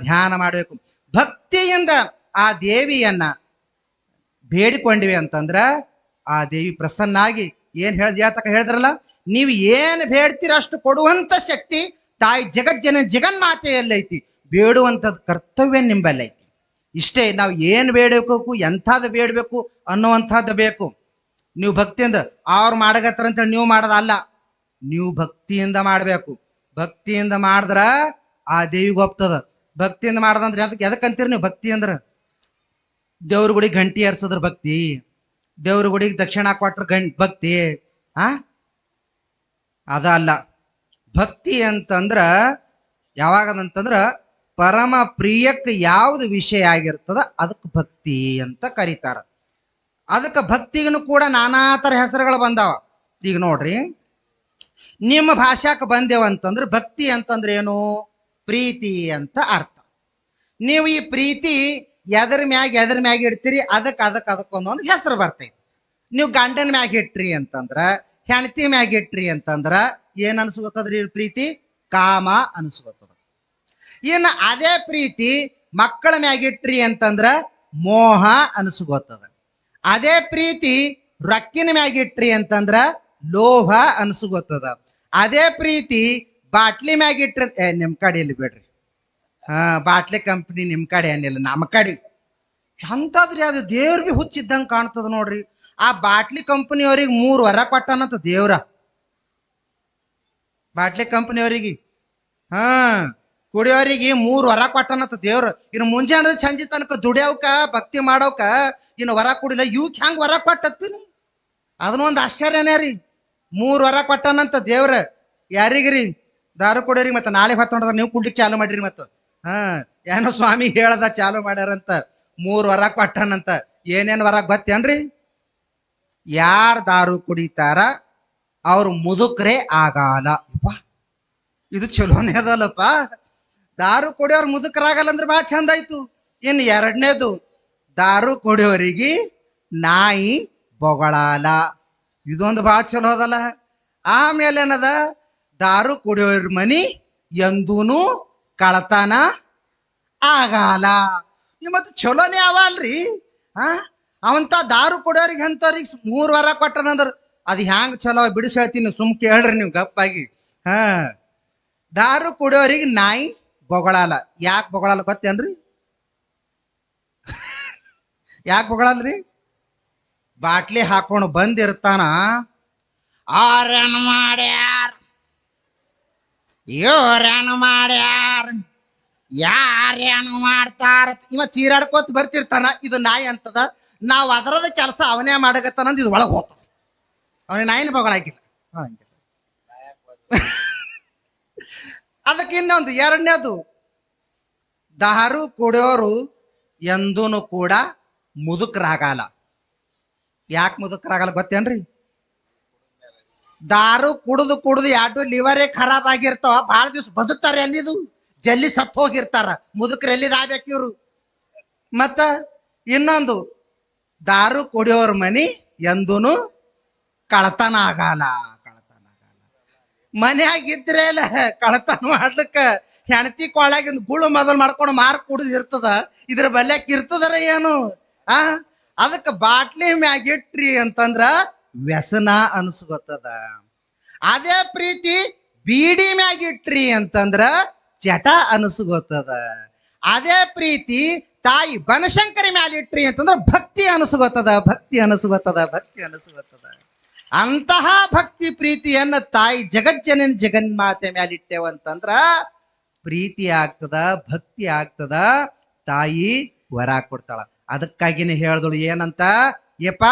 ಧ್ಯಾನ ಮಾಡಬೇಕು. ಭಕ್ತಿಯಿಂದ ಆ ದೇವಿಯನ್ನ ಬೇಡಿಕೊಂಡಿವಿ ಅಂತಂದ್ರ ಆ ದೇವಿ ಪ್ರಸನ್ನಾಗಿ ಏನ್ ಹೇಳ್ದ ಯಾತಕ ಹೇಳಿದ್ರಲ್ಲ, ನೀವು ಏನ್ ಬೇಡ್ತೀರ ಅಷ್ಟು ಕೊಡುವಂತ ಶಕ್ತಿ ತಾಯಿ ಜಗಜ್ಜನ ಜಗನ್ಮಾತೆಯಲ್ಲೈತಿ. ಬೇಡುವಂಥದ್ದು ಕರ್ತವ್ಯ ನಿಂಬಲ್ಲೈತಿ. ಇಷ್ಟೇ ನಾವು ಏನು ಬೇಡಬೇಕು ಎಂಥದ್ದು ಬೇಡಬೇಕು ಅನ್ನುವಂಥದ್ದು ಬೇಕು. ನೀವು ಭಕ್ತಿಯಿಂದ, ಅವ್ರು ಮಾಡಗತ್ತಾರ ಅಂತೇಳಿ ನೀವು ಮಾಡೋದಲ್ಲ. ನೀವು ಭಕ್ತಿಯಿಂದ ಮಾಡಬೇಕು. ಭಕ್ತಿಯಿಂದ ಮಾಡಿದ್ರ ಆ ದೇವಿಗೆ ಒಪ್ತದ. ಭಕ್ತಿಯಿಂದ ಮಾಡ್ದಂದ್ರೆ ಅದಕ್ಕೆ ಎದಕ್ಕೆ ಅಂತೀರಿ ನೀವು ಭಕ್ತಿ ಅಂದ್ರೆ? ದೇವ್ರ ಗುಡಿ ಗಂಟಿ ಹರ್ಸದ್ರ ಭಕ್ತಿ. ದೇವ್ರ ಗುಡಿಗೆ ದಕ್ಷಿಣ ಕೊಟ್ರ ಗಂ, ಭಕ್ತಿ. ಆ? ಅದ ಅಲ್ಲ ಭಕ್ತಿ ಅಂತಂದ್ರ ಯಾವಾಗದಂತಂದ್ರ ಪರಮ ಪ್ರಿಯಕ್ಕೆ ಯಾವ್ದು ವಿಷಯ ಆಗಿರ್ತದ ಅದಕ್ಕೆ ಭಕ್ತಿ ಅಂತ ಕರೀತಾರ. ಅದಕ್ಕೆ ಭಕ್ತಿಗೂ ಕೂಡ ನಾನಾ ಥರ ಹೆಸರುಗಳು ಬಂದಾವ. ಈಗ ನೋಡ್ರಿ. ನಿಮ್ಮ ಭಾಷಾಕ್ಕೆ ಬಂದೇವಂತಂದ್ರೆ ಭಕ್ತಿ ಅಂತಂದ್ರೆ ಏನು? ಪ್ರೀತಿ ಅಂತ ಅರ್ಥ. ನೀವು ಈ ಪ್ರೀತಿ ಎದರ ಮ್ಯಾಗ ಎದರ ಮ್ಯಾಗ ಇಡ್ತೀರಿ ಅದಕ್ಕೆ ಅದಕ್ಕೆ ಅದಕ್ಕೊಂದೊಂದು ಹೆಸರು ಬರ್ತೈತಿ ನೀವು ಗಂಡನ ಮ್ಯಾಗ ಇಟ್ರಿ ಅಂತಂದ್ರ, ಹೆಂಡತಿ ಮ್ಯಾಗ ಇಟ್ರಿ ಅಂತಂದ್ರ ಏನ್ ಅನ್ಸ್ಕೊತದ್ರಿ ಪ್ರೀತಿ? ಕಾಮ ಅನ್ಸ್ಕೊತದ. ಇನ್ನು ಅದೇ ಪ್ರೀತಿ ಮಕ್ಕಳ ಮ್ಯಾಗ ಇಟ್ರಿ ಅಂತಂದ್ರ ಮೋಹ ಅನ್ಸ್ಕೊತದ. ಅದೇ ಪ್ರೀತಿ ರೊಕ್ಕಿನ ಮ್ಯಾಗ ಇಟ್ರಿ ಅಂತಂದ್ರ ಲೋಭ ಅನ್ಸ್ಕೊತದ. ಅದೇ ಪ್ರೀತಿ ಬಾಟ್ಲಿ ಮ್ಯಾಗ ಇಟ್ರ, ಏ, ನಿಮ್ ಕಡೆ ಇಲ್ಲಿ ಬಿಡ್ರಿ. ಹಾ, ಬಾಟ್ಲಿ ಕಂಪ್ನಿ ನಿಮ್ಮ ಕಡೆ ಏನಿಲ್ಲ ನಮ್ಮ ಕಡೆ. ಅಂತದ್ರಿ ಅದು ದೇವ್ರ ಬಿ ಹುಚ್ಚಿದ್ದಂಗೆ ಕಾಣ್ತದ ನೋಡ್ರಿ. ಆ ಬಾಟ್ಲಿ ಕಂಪನಿಯವ್ರಿಗೆ ಮೂರು ವರ ಕೊಟ್ಟನಂತ ದೇವ್ರ. ಬಾಟ್ಲಿ ಕಂಪನಿಯವ್ರಿಗೆ ಹಾ, ಕುಡಿಯೋರಿಗೆ ಮೂರು ವರ ಕೊಟ್ಟನಂತ ದೇವ್ರ. ಇನ್ನು ಮುಂಜಾನೆ ಸಂಜೆ ತನಕ ದುಡಿಯೋಕ ಭಕ್ತಿ ಮಾಡೋಕ ಇನ್ನು ವರ ಕುಡಿಲ್ಲ ಇವಕ್ ಹೆಂಗ್ ವರ ಕೊಟ್ಟತ್ತೀನಿ ಅದನ್ನೊಂದು ಆಶ್ಚರ್ಯನೇ ರೀ. ಮೂರು ವರ ಕೊಟ್ಟನಂತ ದೇವ್ರ. ಯಾರಿಗ್ರಿ? ದಾರು ಕೊಡೋರಿ ಮತ್ತೆ ನಾಳೆ ಹೊತ್ತೊಂಡ್ರ ನೀವು ಕುಡ್ಲಿಕ್ಕೆ ಚಾಲು ಮಾಡ್ರಿ ಮತ್ತೆ. ಹಾ, ಏನೋ ಸ್ವಾಮಿ ಹೇಳ್ದ ಚಾಲು ಮಾಡ್ಯಾರಂತ. ಮೂರು ವರ ಕೊಟ್ಟನಂತ. ಏನೇನು ವರ ಗೊತ್ತೇನ್ರಿ? ಯಾರು ದಾರು ಕುಡಿತಾರ? ಅವ್ರು ಮುದುಕ್ರೆ ಆಗಲ್ಲ ಇದು ಚಲೋನೇ ಅದಲ್ಲಪ್ಪ. ದಾರು ಕುಡಿಯೋರು ಮುದುಕರಾಗಲ್ಲ ಅಂದ್ರೆ ಬಹಳ ಚಂದ ಆಯ್ತು. ಇನ್ನು ಎರಡನೇದು, ದಾರು ಕುಡಿಯೋರಿಗೆ ನಾಯಿ ಬೊಗಳಾಲ. ಇದೊಂದು ಭಾಳ ಚಲೋ ಅದಲ್ಲ. ಆಮೇಲೆ ಏನದ? ದಾರು ಕುಡಿಯೋರ್ ಮನಿ ಎಂದೂನು ಕಳತನ ಆಗಲ್ಲ. ಮತ್ತೆ ಚಲೋನೇ ಅವ ಅಲ್ರಿ ಆ? ಅವಂತ ದಾರು ಕುಡಿಯೋರಿಗೆ ಅಂತವ್ರಿಗೆ ಮೂರು ವಾರ ಕೊಟ್ಟನಂದ್ರ ಅದು ಹ್ಯಾಂಗ ಚಲೋ ಬಿಡಿಸಿ ಹೇಳ್ತೀನಿ ಸುಮ್ ಕೇಳ್ರಿ ನೀವು ಗಪ್ಪಾಗಿ. ಹಾ. ದಾರು ಕುಡಿಯೋರಿಗೆ ನಾಯಿ ಬೊಗಳಲ್ಲ ಯಾಕೆ ಬೊಗಳಲ್ಲ ಗೊತ್ತೇನ್ರಿ? ಯಾಕೆ ಬೊಗಳಲ್ರಿ? ಬಾಟ್ಲಿ ಹಾಕೊಂಡು ಬಂದಿರ್ತಾನ. ಆರನ್ ಮಾಡ್ಯಾರ ಇವ್ರೇನು ಮಾಡ್ಯಾರ? ಯಾರೇನು ಮಾಡ್ತಾರ? ಇವ ಚೀರಾಡ್ಕೋತ ಬರ್ತಿರ್ತಾನ ಇದು ನಾಯಿ ಅಂತದ. ನಾವು ಅದರದ ಕೆಲಸ ಅವನೇ ಮಾಡಕತ್ತಾನಂದ್ ಇದು ಒಳಗೆ ಹೋಗ್ತದೆ. ಅವನಿಗೆ ನಾಯಿನ ಬಗಳಾಗಿಲ್ಲ ಅದಕ್ಕೆ ಇನ್ನೊಂದು ಎರಡನೇದು ದಾರು ಕುಡಿಯೋರು ಎಂದೂ ಕೂಡ ಮುದುಕರಾಗಲ್ಲ. ಯಾಕೆ ಮುದುಕರಾಗಲ್ಲ ಗೊತ್ತೇನ್ರಿ? ದಾರು ಕುಡಿದು ಕುಡಿದು ಎರಡು ಲಿವರೇ ಖರಾಬ್ ಆಗಿರ್ತಾವ. ಬಹಳ ದಿವ್ಸ ಬದುಕ್ತಾರೆ ಅನ್ನಿದು ಜಲ್ಲಿ ಸತ್ ಹೋಗಿರ್ತಾರ. ಮುದುಕರು ಎಲ್ಲಿ ಇವ್ರು? ಮತ್ತ ಇನ್ನೊಂದು, ದಾರು ಕುಡಿಯೋರ್ ಮನಿ ಎಂದೂನು ಕಳತನ ಆಗಲ್ಲ ಕಳತನ ಆಗಲ್ಲ. ಮನ್ಯಾಗ ಇದ್ರೆ ಇಲ್ಲ ಕಳತನ ಮಾಡ್ಲಿಕ್ಕ ಹೆಣತಿ ಕೊಳಗಿಂದ ಗುಳು ಮೊದಲು ಮಾಡ್ಕೊಂಡು ಮಾರ್ಕ್ ಕುಡಿದು ಇರ್ತದ. ಇದ್ರ ಬಲ್ಯಾಕ ಇರ್ತದರ ಏನು? ಆ? ಅದಕ್ಕೆ ಬಾಟ್ಲಿ ಮ್ಯಾಗ ಇಟ್ರಿ ಅಂತಂದ್ರ ವ್ಯಸನ ಅನ್ಸ್ಕೊತದ ಅದೇ ಪ್ರೀತಿ ಬೀಡಿ ಮ್ಯಾಗಿಟ್ರಿ ಅಂತಂದ್ರ ಚಟ ಅನಿಸ್ಕೋತದ ಅದೇ ಪ್ರೀತಿ ತಾಯಿ ಬನಶಂಕರಿ ಮ್ಯಾಲಿಟ್ರಿ ಅಂತಂದ್ರ ಭಕ್ತಿ ಅನಿಸ್ಕೋತದ ಭಕ್ತಿ ಅನಿಸ್ಕೋತದ ಭಕ್ತಿ ಅನಿಸ್ಕೋತದ ಅಂತಹ ಭಕ್ತಿ ಪ್ರೀತಿಯನ್ನ ತಾಯಿ ಜಗಜ್ಜನನ ಜಗನ್ಮಾತೆ ಮ್ಯಾಲಿಟ್ಟೇವಂತಂದ್ರ ಪ್ರೀತಿ ಆಗ್ತದ, ಭಕ್ತಿ ಆಗ್ತದ, ತಾಯಿ ವರ ಕೊಡ್ತಾಳ. ಅದಕ್ಕಾಗಿನೇ ಹೇಳ್ದಳು ಏನಂತ? ಯಪ್ಪ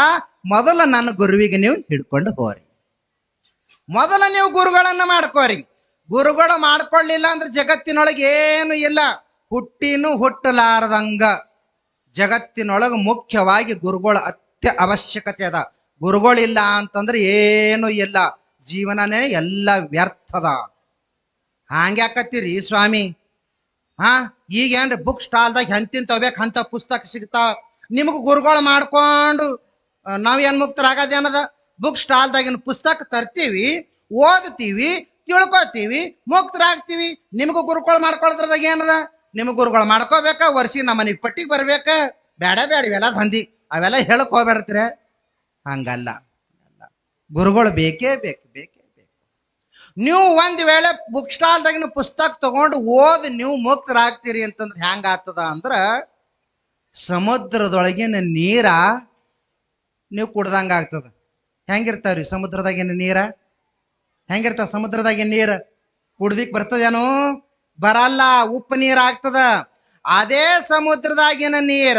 ಮೊದಲ ನನ್ನ ಗುರುವಿಗೆ ನೀವು ಹಿಡ್ಕೊಂಡು ಹೋರಿ. ಮೊದಲ ನೀವು ಗುರುಗಳನ್ನ ಮಾಡ್ಕೋರಿ. ಗುರುಗಳು ಮಾಡ್ಕೊಳ್ಳಿಲ್ಲ ಅಂದ್ರೆ ಜಗತ್ತಿನೊಳಗೆ ಏನು ಇಲ್ಲ. ಹುಟ್ಟಿನೂ ಹುಟ್ಟಲಾರದಂಗ. ಜಗತ್ತಿನೊಳಗೆ ಮುಖ್ಯವಾಗಿ ಗುರುಗಳ ಅತ್ಯ ಅವಶ್ಯಕತೆ ಅದ. ಗುರುಗಳಿಲ್ಲ ಅಂತಂದ್ರೆ ಏನು ಇಲ್ಲ. ಜೀವನನೇ ಎಲ್ಲ ವ್ಯರ್ಥದ. ಹಂಗ್ಯಾಕತ್ತೀರಿ ಸ್ವಾಮಿ? ಹಾ, ಈಗೇನ್ರಿ ಬುಕ್ ಸ್ಟಾಲ್ದಾಗ ಹೆಂತಿಂತ ತಗೋಬೇಕು ಅಂತ ಪುಸ್ತಕ ಸಿಗ್ತಾವ. ನಿಮಗೆ ಗುರುಗಳು ಮಾಡ್ಕೊಂಡು ನಾವ್ ಏನ್ ಮುಕ್ತರಾಗದೇನದ? ಬುಕ್ ಸ್ಟಾಲ್ದಾಗಿನ ಪುಸ್ತಕ ತರ್ತೀವಿ, ಓದ್ತೀವಿ, ತಿಳ್ಕೊತೀವಿ, ಮುಕ್ತರಾಗ್ತೀವಿ. ನಿಮಗೂ ಗುರುಗಳು ಮಾಡ್ಕೊಳ್ದ್ರದಾಗ ಏನದ? ನಿಮ್ಗೆ ಗುರುಗಳು ಮಾಡ್ಕೋಬೇಕ ವರ್ಷಿ ನಮ್ಮ ಮನೆಗೆ ಪಟ್ಟಿಗೆ ಬರ್ಬೇಕ. ಬೇಡ ಬೇಡ ಇವೆಲ್ಲ ದಂಧಿ. ಅವೆಲ್ಲ ಹೇಳಕ್ ಹೋಗ್ಬೇಡ್ತೀರ. ಹಂಗಲ್ಲ. ಗುರುಗಳು ಬೇಕೇ ಬೇಕು ಬೇಕೇ ಬೇಕು. ನೀವು ಒಂದ್ ವೇಳೆ ಬುಕ್ ಸ್ಟಾಲ್ದಾಗಿನ ಪುಸ್ತಕ ತಗೊಂಡು ಓದಿ ನೀವು ಮುಕ್ತರಾಗ್ತೀರಿ ಅಂತಂದ್ರೆ ಹೆಂಗಾಗ್ತದ ಅಂದ್ರ ಸಮುದ್ರದೊಳಗಿನ ನೀರ ನೀವು ಕುಡ್ದಂಗ ಆಗ್ತದ. ಹೆಂಗಿರ್ತಾವ್ರಿ ಸಮುದ್ರದಾಗಿನ ನೀರ? ಹೆಂಗಿರ್ತಾವ ಸಮುದ್ರದಾಗಿನ ನೀರ? ಕುಡ್ದಿಕ್ ಬರ್ತದೇನು? ಬರಲ್ಲ, ಉಪ್ಪು ನೀರು ಆಗ್ತದ. ಅದೇ ಸಮುದ್ರದಾಗಿನ ನೀರ?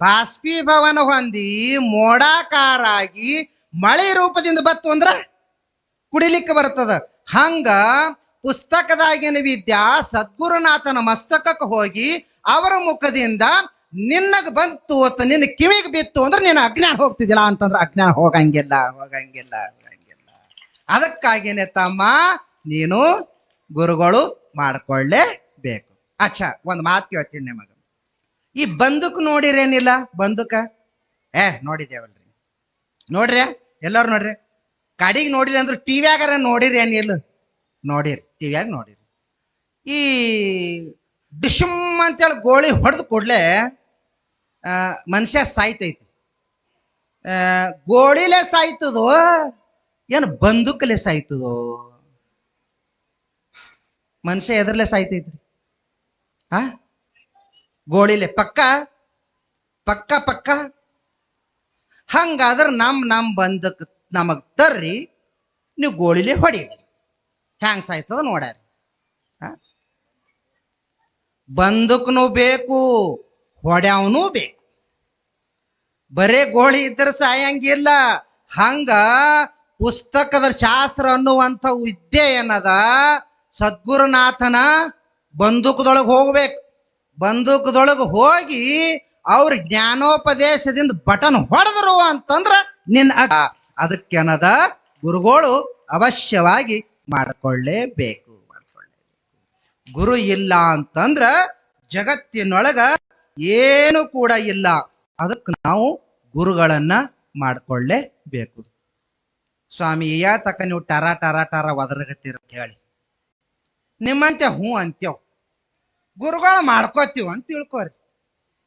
ಬಾಷ್ಪೀಭವನ ಹೊಂದಿ ಮೋಡಾಕಾರಾಗಿ ಮಳೆ ರೂಪದಿಂದ ಬತ್ತು ಅಂದ್ರ ಕುಡಿಲಿಕ್ಕೆ ಬರ್ತದ. ಹಂಗ ಪುಸ್ತಕದಾಗಿನ ವಿದ್ಯಾ, ಸದ್ಗುರುನಾಥನ ಮಸ್ತಕಕ್ಕೆ ಹೋಗಿ ಅವರ ಮುಖದಿಂದ ನಿನ್ನಗ ಬಂತು ಅಂತ ನಿನ್ನ ಕಿವಿಗೆ ಬಿತ್ತು ಅಂದ್ರೆ ನೀನು ಅಜ್ಞಾನ ಹೋಗ್ತಿದ್ದಿಲ್ಲ ಅಂತಂದ್ರೆ ಅಜ್ಞಾನ ಹೋಗಂಗಿಲ್ಲ ಹೋಗಂಗಿಲ್ಲ ಹೋಗಂಗಿಲ್ಲ. ಅದಕ್ಕಾಗಿನೇ ತಮ್ಮ, ನೀನು ಗುರುಗಳು ಮಾಡ್ಕೊಳ್ಳೇಬೇಕು. ಅಚ್ಛಾ ಒಂದು ಮಾತು ಕೇಳ್ತೀನಿ ನಿಮಗೆ. ಈ ಬಂದೂಕ್ ನೋಡಿರೇನಿಲ್ಲ? ಬಂದೂಕ? ಏ ನೋಡಿದೇವಲ್ರಿ ನೋಡ್ರಿ, ಎಲ್ಲರೂ ನೋಡ್ರಿ. ಕಡಿಗೆ ನೋಡಿರಿ ಅಂದ್ರೆ ಟಿವ್ಯಾಗಾರ ನೋಡಿರಿ ಏನಿಲ್ಲ ನೋಡಿರಿ ಟಿವಿಯಾಗ ನೋಡಿರಿ. ಈ ಡಿಶುಮ್ ಅಂತೇಳಿ ಗೋಳಿ ಹೊಡೆದು ಕೂಡಲೇ ಮನುಷ್ಯ ಸಾಯ್ತೈತಿ ಗೋಳಿಲೆ ಸಾಯ್ತದೋ, ಏನು ಬಂದೂಕಲೆ ಸಾಯ್ತದೋ? ಮನುಷ್ಯ ಎದರ್ಲೆ ಸಾಯ್ತೈತ್ರಿ? ಆ? ಗೋಳಿಲೆ ಪಕ್ಕ ಪಕ್ಕ ಪಕ್ಕ. ಹಂಗಾದ್ರೆ ನಮ್ ನಮ್ ಬಂದಕ್ಕೆ ನಮಗ್ ತರ್ರಿ, ನೀವು ಗೋಳಿಲೆ ಹೊಡೀರಿ ಹ್ಯಾಂಗ್ ಸಾಯ್ತದ ನೋಡ್ಯಾರ ಬಂದಕ್ಕೂ ಬೇಕು ಹೊಡ್ಯಾವನು ಬೇಕು. ಬರೇ ಗೋಳಿ ಇದ್ರೆ ಸಾಯಂಗಿಲ್ಲ. ಹಂಗ ಪುಸ್ತಕದ ಶಾಸ್ತ್ರ ಅನ್ನುವಂಥ ವಿದ್ಯೆ ಏನದ? ಸದ್ಗುರುನಾಥನ ಬಂದೂಕದೊಳಗೆ ಹೋಗ್ಬೇಕು. ಬಂದೂಕದೊಳಗೆ ಹೋಗಿ ಅವ್ರ ಜ್ಞಾನೋಪದೇಶದಿಂದ ಬಟನ್ ಹೊಡೆದ್ರು ಅಂತಂದ್ರ ನಿನ್ನ ಅದಕ್ಕೆನದ? ಗುರುಗಳು ಅವಶ್ಯವಾಗಿ ಮಾಡ್ಕೊಳ್ಳೇಬೇಕು ಮಾಡ್ಕೊಳ್ಳೇಬೇಕು. ಗುರು ಇಲ್ಲ ಅಂತಂದ್ರ ಜಗತ್ತಿನೊಳಗ ಏನು ಕೂಡ ಇಲ್ಲ. ಅದಕ್ಕೆ ನಾವು ಗುರುಗಳನ್ನ ಮಾಡ್ಕೊಳ್ಳೇಬೇಕು. ಸ್ವಾಮಿ ಯಾತಕ ನೀವು ಟರ ಟರ ಟರ ಅಂತ ಹೇಳಿ. ನಿಮ್ಮಂತೆ ಹ್ಞೂ ಅಂತೇವ್ ಗುರುಗಳು ಮಾಡ್ಕೋತೀವ ಅಂತ ತಿಳ್ಕೊರಿ.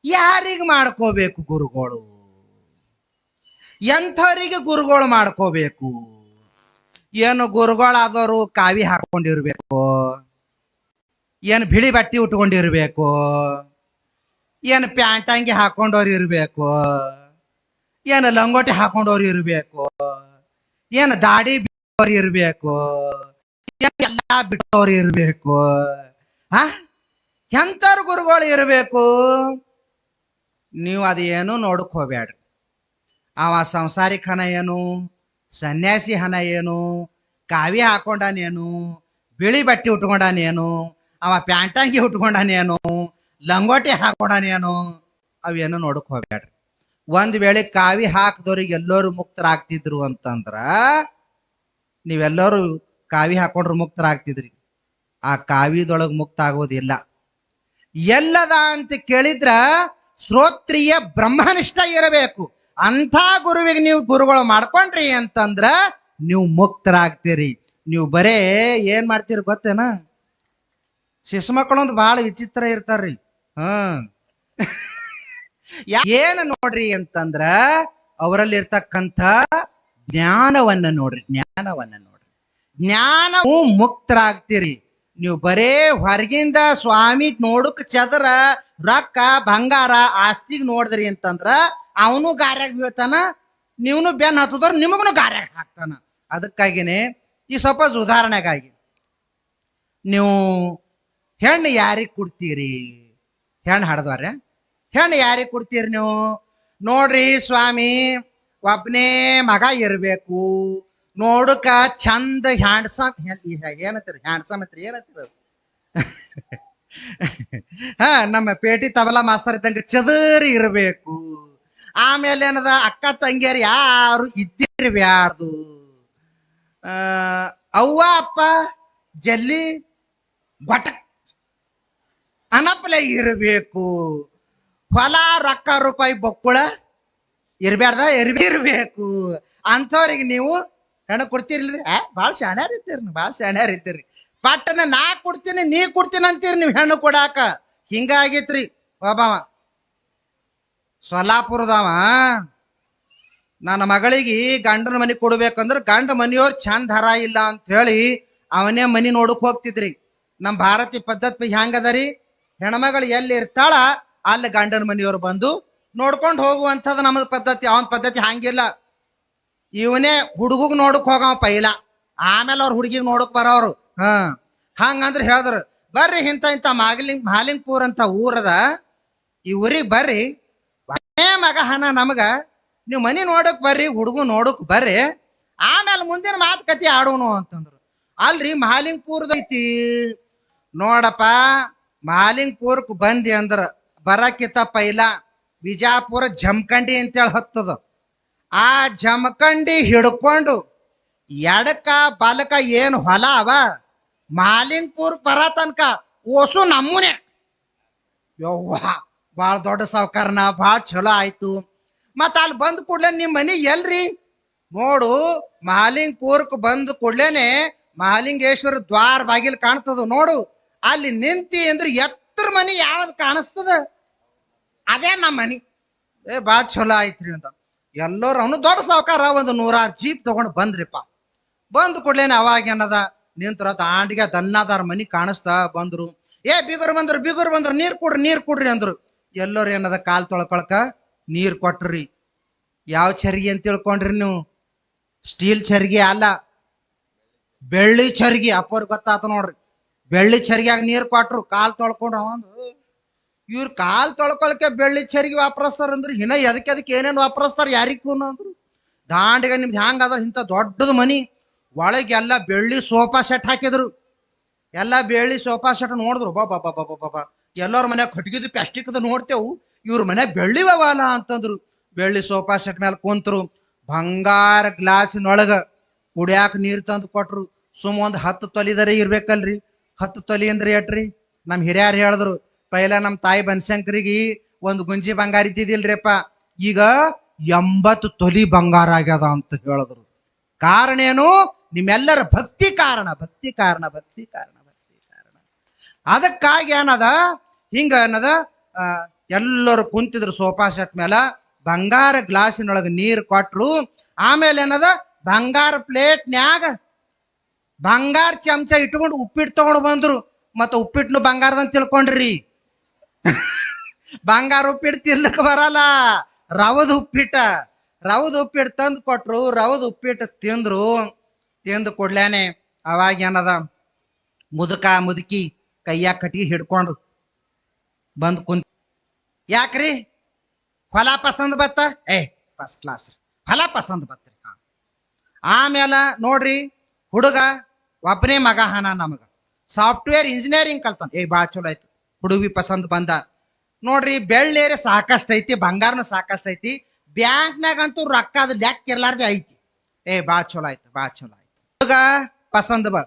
ಯಾರಿಗೆ ಮಾಡ್ಕೋಬೇಕು ಗುರುಗಳು? ಎಂಥವರಿಗೆ ಗುರುಗಳು ಮಾಡ್ಕೋಬೇಕು? ಏನು ಗುರುಗಳಾದವರು ಕಾವಿ ಹಾಕೊಂಡಿರ್ಬೇಕು? ಏನು ಬಿಳಿ ಬಟ್ಟೆ ಉಟ್ಕೊಂಡಿರ್ಬೇಕು? ಏನು ಪ್ಯಾಂಟ್ ಅಂಗಿ ಹಾಕೊಂಡವ್ರು ಇರಬೇಕು? ಏನು ಲಂಗೋಟಿ ಹಾಕೊಂಡವ್ರು ಇರಬೇಕು? ಏನು ದಾಡಿ ಬಿಟ್ಟವ್ರು ಇರಬೇಕು? ಎಲ್ಲ ಬಿಟ್ಟವ್ರು ಇರಬೇಕು? ಆ? ಎಂಥವ್ರು ಗುರುಗಳು ಇರಬೇಕು? ನೀವು ಅದೇನು ನೋಡಕ್ ಹೋಗ್ಬೇಡ್ರಿ ಅವ ಸಂಸಾರಿಕ ಹಣ ಏನು? ಸನ್ಯಾಸಿ ಹಣ ಏನು? ಕಾವಿ ಹಾಕೊಂಡಾನೇನು? ಬಿಳಿ ಬಟ್ಟೆ ಉಟ್ಕೊಂಡಾನೇನು? ಅವ ಪ್ಯಾಂಟಂಗಿ ಉಟ್ಕೊಂಡಾನೇನು? ಲಂಗೋಟಿ ಹಾಕೊಂಡಾನೇನು ಅವೇನು ನೋಡಕ್ ಹೋಗ್ಬೇಡ್ರಿ ಒಂದ್ ವೇಳೆ ಕಾವಿ ಹಾಕಿದವ್ರಿಗೆ ಎಲ್ಲರೂ ಮುಕ್ತರಾಗ್ತಿದ್ರು ಅಂತಂದ್ರ ನೀವೆಲ್ಲರೂ ಕಾವಿ ಹಾಕೊಂಡ್ರು ಮುಕ್ತರಾಗ್ತಿದ್ರಿ. ಆ ಕಾವಿದೊಳಗ್ ಮುಕ್ತ ಆಗೋದಿಲ್ಲ ಎಲ್ಲದ ಅಂತ ಕೇಳಿದ್ರ ಶ್ರೋತ್ರಿಯ ಬ್ರಹ್ಮನಿಷ್ಠ ಇರಬೇಕು. ಅಂಥ ಗುರುವಿಗೆ ನೀವು ಗುರುಗಳು ಮಾಡ್ಕೊಂಡ್ರಿ ಅಂತಂದ್ರ ನೀವು ಮುಕ್ತರಾಗ್ತೀರಿ. ನೀವು ಬರೇ ಏನ್ ಮಾಡ್ತೀರಿ ಗೊತ್ತೇನ? ಶಿಶು ಮಕ್ಕಳೊಂದು ಬಹಳ ವಿಚಿತ್ರ ಇರ್ತಾರ್ರಿ. ಯಾ- ಏನ್ ನೋಡ್ರಿ ಅಂತಂದ್ರ ಅವರಲ್ಲಿ ಇರ್ತಕ್ಕಂಥ ಜ್ಞಾನವನ್ನ ನೋಡ್ರಿ ಜ್ಞಾನವನ್ನ ನೋಡ್ರಿ. ಜ್ಞಾನವು ಮುಕ್ತರಾಗ್ತೀರಿ. ನೀವು ಬರೇ ಹೊರಗಿಂದ ಸ್ವಾಮಿ ನೋಡಕ್ ಚದರ, ರೊಕ್ಕ, ಬಂಗಾರ, ಆಸ್ತಿಗ್ ನೋಡಿದ್ರಿ ಅಂತಂದ್ರ ಅವನು ಗಾರ್ಯಾಗ ಬೀಳ್ತಾನ, ನೀವನು ಬೆನ್ ಹತ್ತದವ್ರು ನಿಮಗೂ ಗಾರ್ಯಾಗ ಹಾಕ್ತಾನ. ಅದಕ್ಕಾಗಿನೇ ಈ ಸಪೋಸ್ ಉದಾಹರಣೆಗಾಗಿ, ನೀವು ಹೆಣ್ಣು ಯಾರಿಗೆ ಕೊಡ್ತೀರಿ? ಹೆಣ್ಣು ಹಡ್ದವ್ರೆ ಹೆಣ್ಣು ಯಾರಿಗೆ ಕೊಡ್ತೀರಿ ನೀವು? ನೋಡ್ರಿ ಸ್ವಾಮಿ ಒಬ್ಬನೇ ಮಗ ಇರಬೇಕು. ನೋಡಕ ಚಂದ ಹ್ಯಾಂಡ್ಸಮ್ ಏನತ್ತೀರಿ ಹ್ಯಾಂಡ್ಸಮ್ ಐತ್ರಿ ಏನತ್ತೀರಿ ಹಾ, ನಮ್ಮ ಪೇಟಿ ತಬಲಾ ಮಾಸ್ತರ್ ಇದ್ದಂಗೆ ಚದರಿ ಇರಬೇಕು. ಆಮೇಲೆ ಏನದ, ಅಕ್ಕ ತಂಗಿಯರು ಯಾರು ಇದ್ದೀರಿ ಬ್ಯಾಡ್ದು ಅವ್ವ, ಅಪ್ಪ, ಜಲ್ಲಿ ಬಟ ಅನಪಲೆ ಇರಬೇಕು. ಹೊಲ, ರೊಕ್ಕ, ರೂಪಾಯಿ, ಬೊಕ್ಕುಳ ಇರಬಾರ್ದ ಇರಬೇಕು. ಅಂಥವ್ರಿಗೆ ನೀವು ಹೆಣ್ಣು ಕೊಡ್ತೀರಿ ಆ ಭಾಳ ಶಾಣ್ಯಾರ ಇದ್ದೀರಿ ಭಾಳ ಶಾಣ್ಯಾರ ಇರ್ತೀರಿ ಪಟ್ಟನ ನಾ ಕೊಡ್ತೀನಿ, ನೀ ಕೊಡ್ತೀನಿ ಅಂತೀರಿ ನೀವು ಹೆಣ್ಣು ಕೊಡಾಕ. ಹಿಂಗಾಗೈತ್ರಿ ಒಬ್ಬವ ಸೊಲ್ಲಾಪುರದವ. ನನ್ನ ಮಗಳಿಗೆ ಗಂಡನ ಮನೆ ಕೊಡ್ಬೇಕಂದ್ರೆ ಗಂಡ ಮನೆಯವ್ರು ಚಂದ ಹರ ಇಲ್ಲ ಅಂತ ಹೇಳಿ ಅವನೇ ಮನಿ ನೋಡಕ್ ಹೋಗ್ತಿದ್ರಿ. ನಮ್ಮ ಭಾರತೀಯ ಪದ್ಧತಿ ಹೆಂಗದರಿ ಹೆಣ್ಮಗಳು ಎಲ್ಲಿ ಇರ್ತಾಳ, ಅಲ್ಲಿ ಗಂಡನ ಮನೆಯವರು ಬಂದು ನೋಡ್ಕೊಂಡು ಹೋಗುವಂಥದ್ದು ನಮ್ಮದು ಪದ್ಧತಿ, ಅವನ ಪದ್ಧತಿ ಹಂಗಿಲ್ಲ. ಇವನೇ ಹುಡುಗಗ್ ನೋಡಕ್ ಹೋಗವ ಪೈಲ. ಆಮೇಲೆ ಅವ್ರ ಹುಡುಗಿಗೆ ನೋಡಕ್ ಬರೋರು. ಹಾ. ಹಂಗಂದ್ರೆ ಹೇಳಿದ್ರು, ಬರ್ರಿ ಇಂಥ ಇಂಥ ಮಾಗಲಿಂಗ್, ಮಾಲಿಂಗ್ಪುರ್ ಅಂತ ಊರದ ಈ ಬರ್ರಿ. ಒಳ್ಳೆ ಮಗ ಹಣ ನಮಗ, ನೀವು ಮನಿ ನೋಡಕ್ ಬರ್ರಿ, ಹುಡುಗ ನೋಡಕ್ ಬರ್ರಿ. ಆಮೇಲೆ ಮುಂದಿನ ಮಾತುಕತೆ ಆಡೋನು ಅಂತಂದ್ರು. ಅಲ್ರಿ ಮಹಾಲಿಂಗ್ಪುರದ ಐತಿ ನೋಡಪ್ಪ ಮಹಾಲಿಂಗ್ಪುರಕ್ ಬಂದಿ ಅಂದ್ರ ಬರಕ್ಕಿತ್ತ ಪೈಲ ವಿಜಾಪುರ ಜಮಖಂಡಿ ಅಂತೇಳಿ ಹತ್ತದ. ಆ ಜಮಖಂಡಿ ಹಿಡ್ಕೊಂಡು ಎಡಕ ಬಾಲಕ ಏನು ಹೊಲ ಅವ, ಮಾಲಿಂಗ್ಪುರ್ ಬರ ತನಕ ಓಸು ನಮ್ಮನೆ. ಯವ್ವ ಭಾಳ ದೊಡ್ಡ ಸಾವುಕಾರನ ಭಾಳ ಚಲೋ ಆಯ್ತು. ಮತ್ತ ಅಲ್ಲಿ ಬಂದ ಕೂಡ್ಲೆ ನಿಮ್ಮ ಮನೆ ಎಲ್ರಿ? ನೋಡು ಮಹಾಲಿಂಗ್ಪುರಕ್ ಬಂದ ಕೂಡ್ಲೇನೆ ಮಹಾಲಿಂಗೇಶ್ವರ ದ್ವಾರ ಬಾಗಿಲು ಕಾಣ್ತದ, ನೋಡು. ಅಲ್ಲಿ ನಿಂತಿ ಅಂದ್ರೆ ಎತ್ತರ ಮನೆ ಯಾವ್ದು ಕಾಣಿಸ್ತದ? ಅದೇ ನಮ್ಮ ಮನಿ. ಏ ಭಾಳ ಚಲೋ ಆಯ್ತ್ರಿ ಅಂತ. ಎಲ್ಲರೂ ಅವನು ದೊಡ್ಡ ಸಾವ್ಕಾರ, ಒಂದು ನೂರಾರು ಜೀಪ್ ತಗೊಂಡು ಬಂದ್ರಿಪ್ಪ. ಬಂದು ಕೂಡ್ಲೇನೆ ಅವಾಗ ಏನದ? ನಿಂತರ ಆಂಡಿಗೆ ದನ್ನಾದಾರ ಮನಿ ಕಾಣಿಸ್ತಾ ಬಂದ್ರು. ಏ, ಬಿಗರು ಬಂದ್ರು ಬಿಗರು ಬಂದ್ರು, ನೀರ್ ಕೊಡ್ರಿ ನೀರ್ ಕೊಡ್ರಿ ಅಂದ್ರು. ಎಲ್ಲರೂ ಏನದ ಕಾಲ್ ತೊಳ್ಕೊಳಕ ನೀರ್ ಕೊಟ್ರಿ. ಯಾವ ಚರ್ಗಿ ಅಂತ ತಿಳ್ಕೊಂಡ್ರಿ ನೀವು? ಸ್ಟೀಲ್ ಚರ್ಗಿ ಅಲ್ಲ, ಬೆಳ್ಳಿ ಚರ್ಗಿ ಅಪ್ಪವ್ರಿಗೆ ಗೊತ್ತಾತ ನೋಡ್ರಿ. ಬೆಳ್ಳಿ ಚರಿಗ್ಯಾಗ ನೀರು ಕೊಟ್ರು, ಕಾಲ್ ತೊಳ್ಕೊಂಡು ಅವಂದು. ಇವ್ರು ಕಾಲ್ ತೊಳ್ಕೊಳಕ್ಕೆ ಬೆಳ್ಳಿ ಚರಿಗೆ ವಾಪರಸ್ತಾರ ಅಂದ್ರು ಇನ್ನ ಎದಕ್ಕೆ ಅದಕ್ಕೆ ಏನೇನು ವಾಪರಸ್ತಾರ ಯಾರಿಗೂ ಅಂದ್ರು. ದಾಂಡಿಗೆ ನಿಮ್ದು ಹ್ಯಾಂಗ ಇಂಥ ದೊಡ್ಡದು ಮನಿ. ಒಳಗೆಲ್ಲ ಬೆಳ್ಳಿ ಸೋಫಾ ಸೆಟ್ ಹಾಕಿದ್ರು. ಎಲ್ಲ ಬೆಳ್ಳಿ ಸೋಫಾ ಸೆಟ್ ನೋಡಿದ್ರು, ಬಾ ಬಾ ಬಾ ಎಲ್ಲರ ಮನ್ಯಾಗ ಕಟ್ಗಿದ್ದು ಪ್ಲಾಸ್ಟಿಕ್ದು ನೋಡ್ತೇವು. ಇವ್ರ ಮನ್ಯಾಗ ಬೆಳ್ಳಿ ಅವಲ್ಲ ಅಂತಂದ್ರು. ಬೆಳ್ಳಿ ಸೋಫಾ ಸೆಟ್ ಮೇಲೆ ಕುಂತ್ರು. ಬಂಗಾರ ಗ್ಲಾಸಿನೊಳಗ ಕುಡಿಯಾಕ ನೀರು ತಂದು ಕೊಟ್ರು. ಸುಮ್ಮ ಒಂದು ಹತ್ತು ತೊಲಿದರೆ ಇರ್ಬೇಕಲ್ರಿ. ಹತ್ತು ತೊಲಿ ಅಂದ್ರೆ ಎಟ್ರಿ? ನಮ್ಮ ಹಿರಿಯರು ಹೇಳಿದ್ರು, ಪೈಲ ನಮ್ಮ ತಾಯಿ ಬನಶಂಕರಿಗೆ ಒಂದು ಗುಂಜಿ ಬಂಗಾರ ಇದ್ದಿದ್ದಿಲ್ರಿಪ್ಪ, ಈಗ ಎಂಬತ್ತು ತೊಲಿ ಬಂಗಾರ ಆಗ್ಯದ ಅಂತ ಹೇಳಿದ್ರು. ಕಾರಣ ಏನು? ನಿಮ್ಮೆಲ್ಲರ ಭಕ್ತಿ ಕಾರಣ ಭಕ್ತಿ ಕಾರಣ ಭಕ್ತಿ ಕಾರಣ ಭಕ್ತಿ ಕಾರಣ. ಅದಕ್ಕಾಗಿ ಏನದ? ಹಿಂಗ ಏನದ? ಎಲ್ಲರೂ ಕುಂತಿದ್ರು ಸೋಫಾ ಸೆಟ್ ಮೇಲೆ ಬಂಗಾರ ಗ್ಲಾಸಿನೊಳಗೆ ನೀರು ಕೊಟ್ರು, ಆಮೇಲೆ ಏನದ? ಬಂಗಾರ ಪ್ಲೇಟ್ನ್ಯಾಗ ಬಂಗಾರ ಚಮಚ ಇಟ್ಕೊಂಡು ಉಪ್ಪಿಟ್ಟು ತಗೊಂಡು ಬಂದ್ರು. ಮತ್ತೆ ಉಪ್ಪಿಟ್ಟನು ಬಂಗಾರದಂತ ತಿಳ್ಕೊಂಡ್ರಿ. ಬಂಗಾರ ಉಪ್ಪಿಟ್ಟು ತಿನ್ಲಕ್ ಬರಲ್ಲ. ರವದ ಉಪ್ಪಿಟ್ಟ. ರವದ ಉಪ್ಪಿಟ್ಟು ತಂದು ಕೊಟ್ರು, ರವದ ಉಪ್ಪಿಟ್ಟು ತಿಂದ್ರು. ತಿಂದು ಕೊಡ್ಲೇನೆ ಅವಾಗ ಏನದ? ಮುದುಕ ಮುದುಕಿ ಕೈಯಾಗ ಕಟ್ಟಿಗೆ ಹಿಡ್ಕೊಂಡು ಬಂದು ಕುಂತ ಯಾಕ್ರಿ? ಹೊಲ ಪಸಂದ್ ಬತ್ತ? ಏ ಫಸ್ಟ್ ಕ್ಲಾಸ್ ಹೊಲ ಪಸಂದ್ ಬತ್ರಿ ಹಾ. ಆಮೇಲೆ ನೋಡ್ರಿ ಹುಡುಗ ಒಬ್ಬನೇ ಮಗ ಹನ ನಮಗ. ಸಾಫ್ಟ್ವೇರ್ ಇಂಜಿನಿಯರಿಂಗ್ ಕಲ್ತಾನ. ಏ ಭಾಳ ಚಲೋ ಆಯ್ತು. ಹುಡುಗಿ ಪಸಂದ್ ಬಂದ. ನೋಡ್ರಿ ಬೆಳ್ಳೇರಿ ಸಾಕಷ್ಟು ಐತಿ ಬಂಗಾರನು ಸಾಕಷ್ಟು ಐತಿ ಬ್ಯಾಂಕ್ನಾಗಂತೂ ರೊಕ್ಕ ಅದು ಲೆಕ್ಕ ಇರ್ಲಾರ್ದೆ ಐತಿ. ಏ ಭಾಳ ಚಲೋ ಆಯ್ತು ಭಾಳ ಚಲೋ ಆಯ್ತು. ಹುಡುಗ ಪಸಂದ್ ಬ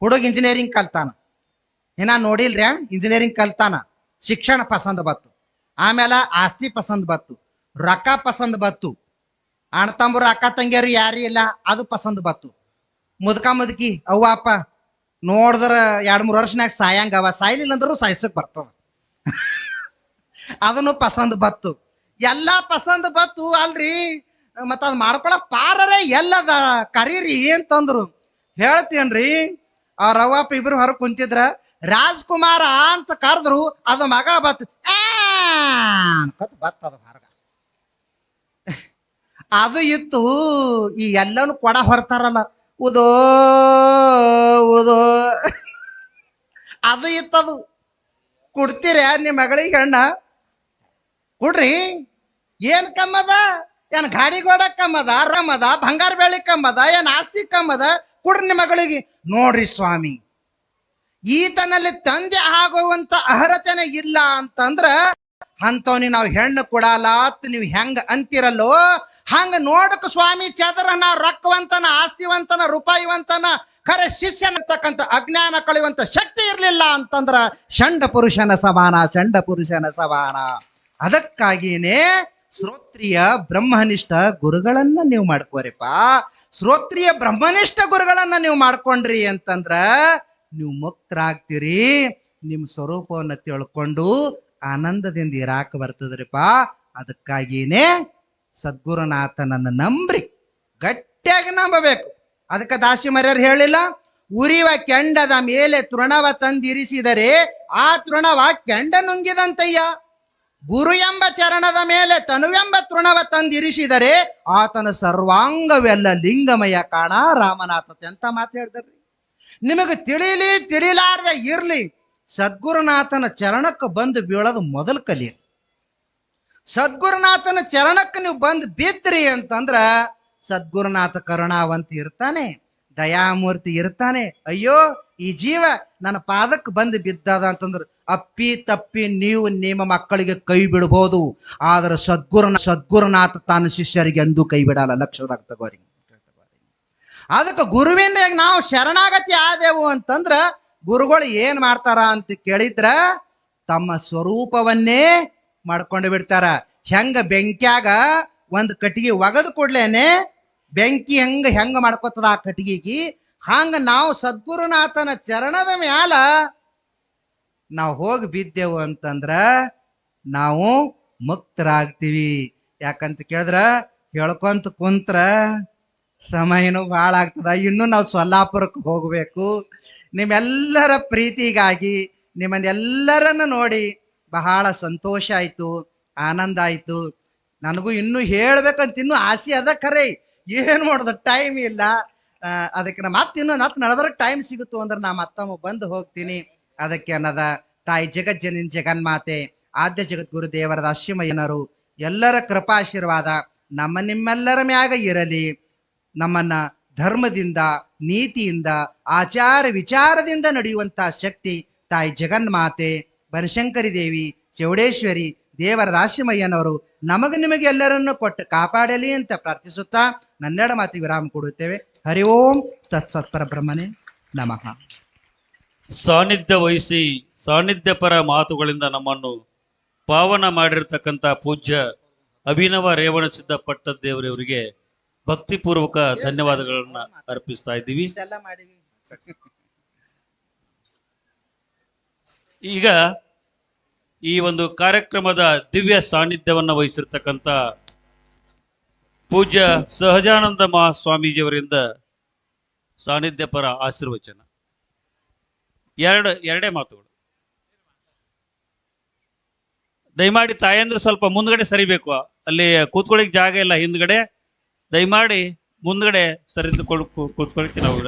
ಹುಡುಗ ಇಂಜಿನಿಯರಿಂಗ್ ಕಲ್ತಾನ. ಇನ್ನ ನೋಡಿಲ್ರಿ ಇಂಜಿನಿಯರಿಂಗ್ ಕಲ್ತಾನ. ಶಿಕ್ಷಣ ಪಸಂದ್ ಬತ್ತು. ಆಮೇಲೆ ಆಸ್ತಿ ಪಸಂದ್ ಬತ್ತು. ರೊಕ್ಕ ಪಸಂದ್ ಬತ್ತು. ಅಣ್ಣ, ತಮ್ಮರು, ಅಕ್ಕ, ತಂಗಿಯರು ಯಾರು ಇಲ್ಲ, ಅದು ಪಸಂದ್ ಬತ್ತು. ಮುದುಕ ಮುದುಕಿ, ಅವ್ವ, ಅಪ್ಪ, ನೋಡಿದ್ರ ಎರಡ್ ಮೂರು ವರ್ಷನಾಗ ಸಾಯಂಗ ಅವ. ಸಾಯ್ಲಿಲ್ಲ ಅಂದ್ರೂ ಸಾಯಿಸಕ್ ಬರ್ತದ. ಅದನ್ನು ಪಸಂದ್ ಬತ್ತು. ಎಲ್ಲ ಪಸಂದ್ ಬತ್ತು ಅಲ್ರಿ. ಮತ್ತ ಅದ್ ಮಾಡ್ಕೊಳಕ್ ಪಾರರೇ ಎಲ್ಲದ. ಕರೀರಿ ಅಂತಂದ್ರು ಹೇಳ್ತೇನ್ರಿ, ಆ ಅವ್ವಪ್ಪ ಇಬ್ರು ಹೊರ ಕುಂತಿದ್ರ, ರಾಜ್ಕುಮಾರ ಅಂತ ಕರೆದ್ರು, ಅದು ಮಗ ಬತ್ತು ಆ ಬತ್ತದ ಹೊರಗ. ಅದು ಇತ್ತು, ಈ ಎಲ್ಲನೂ ಕೊಡ ಹೊರ್ತಾರಲ್ಲ. ಉದೋ ಉದೋ ಅದು ಇತ್ತದು ಕೊಡ್ತೀರ ನಿಮ್ಮ ಮಗಳಿಗೆ ಅಣ್ಣ ಕೊಡ್ರಿ ಏನ್ ಕಮ್ಮದ ಏನ್ ಗಾಡಿ ಗೋಡ ಕಮ್ಮದ ರಮದ ಬಂಗಾರ ಬೆಳಿ ಕಮ್ಮದ ಏನ್ ಆಸ್ತಿ ಕಮ್ಮದ ಕೊಡ್ರಿ ನಿಮ್ಮ ಮಗಳಿಗೆ ನೋಡ್ರಿ ಸ್ವಾಮಿ ಈತನಲ್ಲಿ ತಂದೆ ಆಗುವಂತ ಅರ್ಹತೆನೇ ಇಲ್ಲ ಅಂತಂದ್ರ ಅಂಥವ್ನಿ ನಾವು ಹೆಣ್ಣು ಕೊಡಲ್ಲ ಅತ್ ನೀವು ಹೆಂಗೆ ಅಂತಿರಲ್ಲೋ, ಹಂಗ ನೋಡಕ್ ಸ್ವಾಮಿ ಚದರನ ರೊಕ್ಕವಂತನ ಆಸ್ತಿವಂತನ, ರೂಪಾಯಿವಂತನ, ಖರೆ ಶಿಷ್ಯನಿರ್ತಕ್ಕಂಥ ಅಜ್ಞಾನ ಕಳೆಯುವಂತ ಶಕ್ತಿ ಇರಲಿಲ್ಲ ಅಂತಂದ್ರ ಷಂಡ ಪುರುಷನ ಸಮಾನ, ಷಂಡ ಪುರುಷನ ಸಮಾನ. ಅದಕ್ಕಾಗಿಯೇ ಶ್ರೋತ್ರಿಯ ಬ್ರಹ್ಮನಿಷ್ಠ ಗುರುಗಳನ್ನ ನೀವು ಮಾಡ್ಕೋರಿಪ್ಪ. ಶ್ರೋತ್ರಿಯ ಬ್ರಹ್ಮನಿಷ್ಠ ಗುರುಗಳನ್ನ ನೀವು ಮಾಡ್ಕೊಂಡ್ರಿ ಅಂತಂದ್ರ ನೀವು ಮುಕ್ತರಾಗ್ತೀರಿ, ನಿಮ್ಮ ಸ್ವರೂಪವನ್ನು ತಿಳ್ಕೊಂಡು ಆನಂದದಿಂದ ಇರಾಕ ಬರ್ತದ್ರಿಪ್ಪ. ಅದಕ್ಕಾಗಿನೇ ಸದ್ಗುರುನಾಥನನ್ನು ನಂಬ್ರಿ. ಗಟ್ಟಿಯಾಗಿ ನಂಬಬೇಕು. ಅದಕ್ಕೆ ದಾಸಿ ಮರ್ಯರು ಹೇಳಿಲ್ಲ, ಉರಿವ ಕೆಂಡದ ಮೇಲೆ ತೃಣವ ತಂದಿರಿಸಿದರೆ ಆ ತೃಣವ ಕೆಂಡ ನುಂಗಿದಂತಯ್ಯ. ಗುರು ಎಂಬ ಚರಣದ ಮೇಲೆ ತನುವೆಂಬ ತೃಣವ ತಂದಿರಿಸಿದರೆ ಆತನ ಸರ್ವಾಂಗವೆಲ್ಲ ಲಿಂಗಮಯ ಕಾಣ ರಾಮನಾಥ ಅಂತ ಮಾತು ಹೇಳ್ತಾರ್ರಿ ನಿಮಗೆ ತಿಳಿಲಿ, ತಿಳಿಲಾರ್ದ ಇರ್ಲಿ. ಸದ್ಗುರುನಾಥನ ಚರಣಕ್ಕೆ ಬಂದು ಬೀಳೋದು ಮೊದಲು ಕಲಿಯಿರಿ ಸದ್ಗುರುನಾಥನ ಚರಣಕ್ಕೆ ನೀವು ಬಂದು ಬಿದ್ರಿ ಅಂತಂದ್ರ ಸದ್ಗುರುನಾಥ ಕರುಣಾವಂತ ಇರ್ತಾನೆ, ದಯಾಮೂರ್ತಿ ಇರ್ತಾನೆ, ಅಯ್ಯೋ ಈ ಜೀವ ನನ್ನ ಪಾದಕ್ಕೆ ಬಂದು ಬಿದ್ದದ ಅಂತಂದ್ರೆ, ಅಪ್ಪಿ ತಪ್ಪಿ ನೀವು ನಿಮ್ಮ ಮಕ್ಕಳಿಗೆ ಕೈ ಬಿಡಬಹುದು ಆದರೆ ಸದ್ಗುರುನ ಸದ್ಗುರುನಾಥ ತಾನು ಶಿಷ್ಯರಿಗೆ ಎಂದೂ ಕೈ ಬಿಡಲ್ಲ, ಲಕ್ಷದಾಗ ತಗೋರಿ ಅದಕ್ಕೆ ಗುರುವಿನ ನಾವು ಶರಣಾಗತಿ ಆದೆವು ಅಂತಂದ್ರ ಗುರುಗಳು ಏನ್ ಮಾಡ್ತಾರ ಅಂತ ಕೇಳಿದ್ರ ತಮ್ಮ ಸ್ವರೂಪವನ್ನೇ ಮಾಡ್ಕೊಂಡು ಬಿಡ್ತಾರ. ಹೆಂಗ ಬೆಂಕಿಯಾಗ ಒಂದ್ ಕಟ್ಟಿಗೆ ಒಗದು ಕೊಡ್ಲೇನೆ ಬೆಂಕಿ ಹೆಂಗ ಹೆಂಗ ಮಾಡ್ಕೊತದ ಆ ಕಟ್ಟಿಗೆಗೆ? ಹಂಗ ನಾವು ಸದ್ಗುರುನಾಥನ ಚರಣದ ಮ್ಯಾಲ ನಾವು ಹೋಗಿ ಬಿದ್ದೆವು ಅಂತಂದ್ರ ನಾವು ಮುಕ್ತರಾಗ್ತೀವಿ. ಯಾಕಂತ ಕೇಳಿದ್ರ ಹೇಳ್ಕೊಂತ ಕುಂತ್ರ ಸಮಯನೂ ಭಾಳ ಆಗ್ತದ ಇನ್ನು ನಾವು ಸೊಲ್ಲಾಪುರಕ್ಕೆ ಹೋಗಬೇಕು. ನಿಮ್ಮೆಲ್ಲರ ಪ್ರೀತಿಗಾಗಿ ನಿಮ್ಮನ್ನೆಲ್ಲರನ್ನು ನೋಡಿ ಬಹಳ ಸಂತೋಷ ಆಯಿತು, ಆನಂದ ಆಯಿತು. ನನಗೂ ಇನ್ನೂ ಹೇಳ್ಬೇಕಂತ ಇನ್ನೂ ಆಸೆ ಅದ ಖರೆ. ಏನು ಮಾಡೋದು? ಟೈಮ್ ಇಲ್ಲ. ಅದಕ್ಕೆ ನಮ್ಮ ಮತ್ತೆ ಇನ್ನೂ ನತ್ ನಡೆದ್ರೆ ಟೈಮ್ ಸಿಗುತ್ತು ಅಂದ್ರೆ ನಾ ಮತ್ತಮ್ಮ ಬಂದು ಹೋಗ್ತೀನಿ. ಅದಕ್ಕೆ ಅನ್ನದ ತಾಯಿ ಜಗಜ್ಜನಿನ್ ಜಗನ್ಮಾತೆ, ಆದ್ಯ ಜಗದ್ಗುರು ದೇವರದ ಅಶ್ವಿಮಯ್ಯನರು ಎಲ್ಲರ ಕೃಪಾಶೀರ್ವಾದ ನಮ್ಮ ನಿಮ್ಮೆಲ್ಲರ ಮ್ಯಾಗ ಇರಲಿ. ನಮ್ಮನ್ನ ಧರ್ಮದಿಂದ ನೀತಿಯಿಂದ, ಆಚಾರ ವಿಚಾರದಿಂದ ನಡೆಯುವಂತಹ ಶಕ್ತಿ ತಾಯಿ ಜಗನ್ಮಾತೆ, ಬನಶಂಕರಿ ದೇವಿ, ಚೌಡೇಶ್ವರಿ ದೇವರ ರಾಶಿಮಯ್ಯನವರು ನಮಗ ನಿಮಗೆ ಎಲ್ಲರನ್ನು ಕೊಟ್ಟು ಕಾಪಾಡಲಿ ಅಂತ ಪ್ರಾರ್ಥಿಸುತ್ತಾ ನನ್ನೆಡ ಮಾತಿಗೆ ವಿರಾಮ ಕೊಡುತ್ತೇವೆ. ಹರಿ ಓಂ ತತ್ಸತ್ ಪರಬ್ರಹ್ಮನೇ ನಮಃ. ಸಾನ್ನಿಧ್ಯ ವಹಿಸಿ, ಸಾನ್ನಿಧ್ಯ ಪರ ಮಾತುಗಳಿಂದ ನಮ್ಮನ್ನು ಪಾವನ ಮಾಡಿರ್ತಕ್ಕಂಥ ಪೂಜ್ಯ ಅಭಿನವ ರೇವಣ ಸಿದ್ಧ ಪಟ್ಟದೇವರವರಿಗೆ ಭಕ್ತಿಪೂರ್ವಕ ಧನ್ಯವಾದಗಳನ್ನ ಅರ್ಪಿಸ್ತಾ ಇದ್ದೀವಿ. ಈಗ ಈ ಒಂದು ಕಾರ್ಯಕ್ರಮದ ದಿವ್ಯ ಸಾನ್ನಿಧ್ಯವನ್ನ ವಹಿಸಿರ್ತಕ್ಕಂಥ ಪೂಜ್ಯ ಸಹಜಾನಂದ ಮಹಾಸ್ವಾಮೀಜಿಯವರಿಂದ ಸಾನ್ನಿಧ್ಯ ಪರ ಆಶೀರ್ವಚನ. ಎರಡು ಎರಡೇ ಮಾತುಗಳು. ದಯಮಾಡಿ ತಾಯಂದ್ರೆ ಸ್ವಲ್ಪ ಮುಂದ್ಗಡೆ ಸರಿಬೇಕು. ಅಲ್ಲಿ ಕೂತ್ಕೊಳ್ಳಿಕ್ ಜಾಗ ಇಲ್ಲ ಹಿಂದ್ಗಡೆ. ದಯಮಾಡಿ ಮುಂದ್ಗಡೆ ಸರಿದುಕೊಂಡು ಕೂತ್ಕೊಳ್ಳಿಕ್ಕೆ ನಾವು